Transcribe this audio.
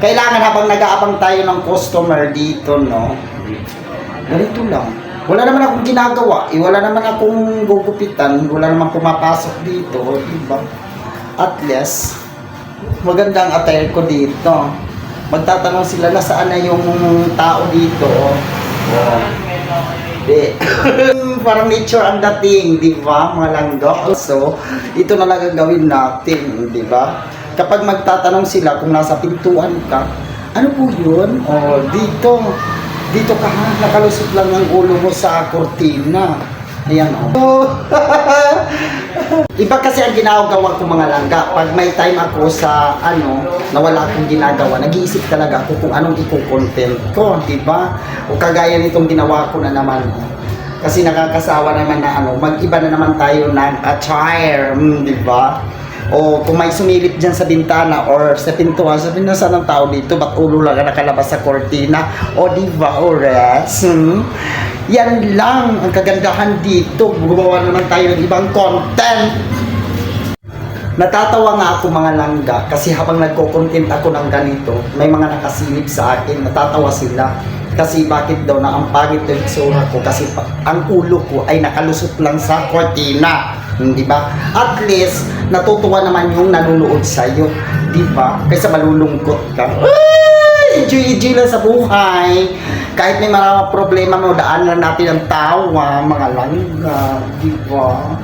Kailangan habang nag-aabang tayo ng customer dito, no? Ganito lang. Wala naman akong ginagawa. Eh, wala naman akong gugupitan. Wala naman pumapasok dito. Diba? At least, maganda ang attire ko dito. Magtatanong sila na saan na yung tao dito. Oh. Di. Parang nature ang dating, di ba, mga langga? So, ito na lang ang gawin natin, di ba? Kapag magtatanong sila kung nasa pintuan ka, ano po yun? O, dito. Dito ka ha, nakalusot lang ang ulo mo sa kortina. Ayan o. Iba kasi ang ginagawa ko mga langga. Pag may time ako sa ano, na wala akong ginagawa, nag-iisip talaga ako kung anong i-content ko, di ba? O kagaya nitong ginawa ko na naman. oh. Kasi nakakasawa naman na ano, mag-iba na naman tayo ng attire, mm, di ba? O kung may sumilip dyan sa bintana or sa pintuan, sabi na saan ang tao dito, ba't ulo lang ang nakalabas sa kortina? O di ba, ores? Hmm? Yan lang ang kagandahan dito. Gumawa naman tayo ng ibang content. Natatawa nga ako mga langga kasi habang nagko-content ako ng ganito, may mga nakasilip sa akin, natatawa sila. Kasi bakit daw na ang pangit ng ko kasi ang ulo ko ay nakalusot lang sa kortina. Hindi ba? At least, natutuwa naman yung nanonood sa'yo. Di ba? Kaysa malulungkot ka. Ay! Enjoy, enjoy lang sa buhay. Kahit may mga problema mo, daan lang natin ang tawa, mga langga. Di ba?